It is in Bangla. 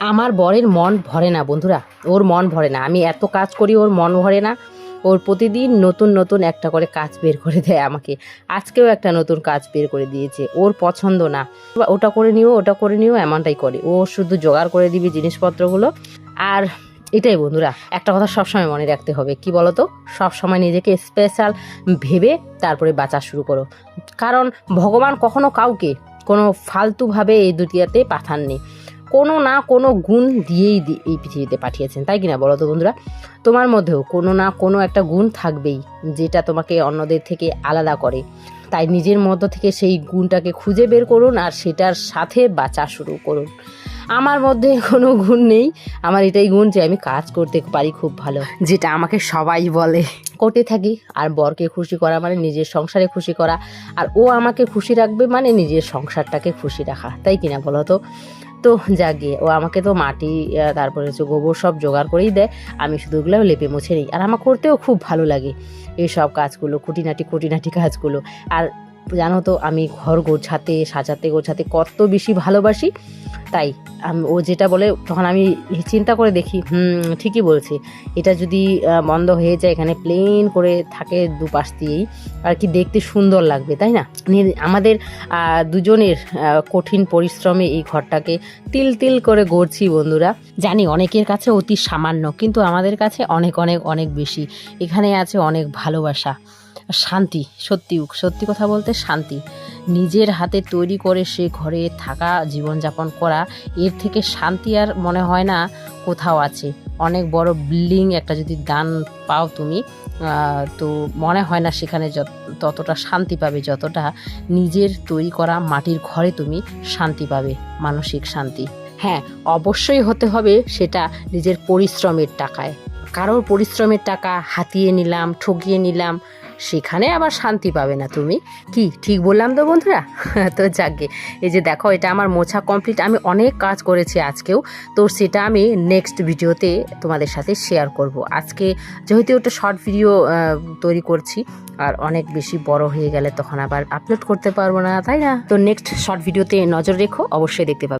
আমার বরের মন ভরে না, বন্ধুরা। ওর মন ভরে না। আমি এত কাজ করি, ওর মন ভরে না। ওর প্রতিদিন নতুন নতুন একটা করে কাজ বের করে দেয় আমাকে। আজকেও একটা নতুন কাজ বের করে দিয়েছে। ওর পছন্দ না। ওটা করে নিও, ওটা করে নিও, এমনটাই করে। ও শুধু জোগাড় করে দিবি জিনিসপত্রগুলো। আর এটাই বন্ধুরা, একটা কথা সবসময় মনে রাখতে হবে। কি বলতো? সবসময় নিজেকে স্পেশাল ভেবে তারপরে বাঁচা শুরু করো। কারণ ভগবান কখনো কাউকে কোনো ফালতুভাবে এই দুটিয়াতে পাঠাননি। কোনো না কোনো গুণ দিয়েই দি- এই পৃথিবীতে পাঠিয়েছেন। তাই কিনা বলো তো বন্ধুরা? তোমার মধ্যেও কোনো না কোনো একটা গুণ থাকবেই যেটা তোমাকে অন্যদের থেকে আলাদা করে। তাই নিজের মধ্য থেকে সেই গুণটাকে খুঁজে বের করুন আর সেটার সাথে বাঁচা শুরু করুন। আমার মধ্যে কোনো গুণ নেই। আমার এটাই গুণ যে আমি কাজ করতে পারি খুব ভালো। যেটা আমাকে সবাই বলে। করতে থাকি আর বরকে খুশি করা মানে নিজের সংসারে খুশি করা। আর ও আমাকে খুশি রাখবে মানে নিজের সংসারটাকে খুশি রাখা। তাই কিনা বলো তো? তো জাগিয়ে ও আমাকে তো মাটি তারপরে হচ্ছে গোবর সব জোগাড় করেই দেয়। আমি শুধু ওগুলো লেপে মুছে নিই। আর আমার করতেও খুব ভালো লাগে এই সব কাজগুলো, খুঁটিনাটি খুঁটিনাটি কাজগুলো। আর জানো তো, আমি ঘর গোছাতে, সাজাতে, গোছাতে কত বেশি ভালোবাসি। তাই। ও যেটা বলে, তখন আমি চিন্তা করে দেখি, হুম, ঠিকই বলছে। এটা যদি বন্ধ হয়ে যায়, এখানে প্লেন করে থাকে দুপাশ দিয়েই, আর কি দেখতে সুন্দর লাগবে, তাই না? আমাদের দুজনের কঠিন পরিশ্রমে এই ঘরটাকে তিল তিল করে গড়ছি, বন্ধুরা। জানি অনেকের কাছে অতি সামান্য, কিন্তু আমাদের কাছে অনেক অনেক অনেক বেশি। এখানে আছে অনেক ভালোবাসা। শান্তি, সত্যি সত্যি কথা বলতে শান্তি। নিজের হাতে তৈরি করে সে ঘরে থাকা, জীবনযাপন করা, এর থেকে শান্তি আর মনে হয় না কোথাও আছে। অনেক বড় বিল্ডিং একটা যদি দান পাও তুমি তো মনে হয় না সেখানে ততটা শান্তি পাবে, যতটা নিজের তৈরি করা মাটির ঘরে তুমি শান্তি পাবে, মানসিক শান্তি। হ্যাঁ অবশ্যই হতে হবে সেটা নিজের পরিশ্রমের টাকায়। কারোর পরিশ্রমের টাকা হাতিয়ে নিলাম ঠকিয়ে নিলাম, সেখানে আবার শান্তি পাবে না তুমি। কি, ঠিক বললাম তো বন্ধুরা? তো যাকে, এই যে দেখো, এটা আমার মোছা কমপ্লিট আমি অনেক কাজ করেছি আজকেও, তো সেটা আমি নেক্সট ভিডিওতে তোমাদের সাথে শেয়ার করব। আজকে যেহেতু ওটা শর্ট ভিডিও তৈরি করছি, আর অনেক বেশি বড় হয়ে গেলে তখন আবার আপলোড করতে পারব না, তাই না? তো নেক্সট শর্ট ভিডিওতে নজর রেখো, অবশ্যই দেখতে পাবে।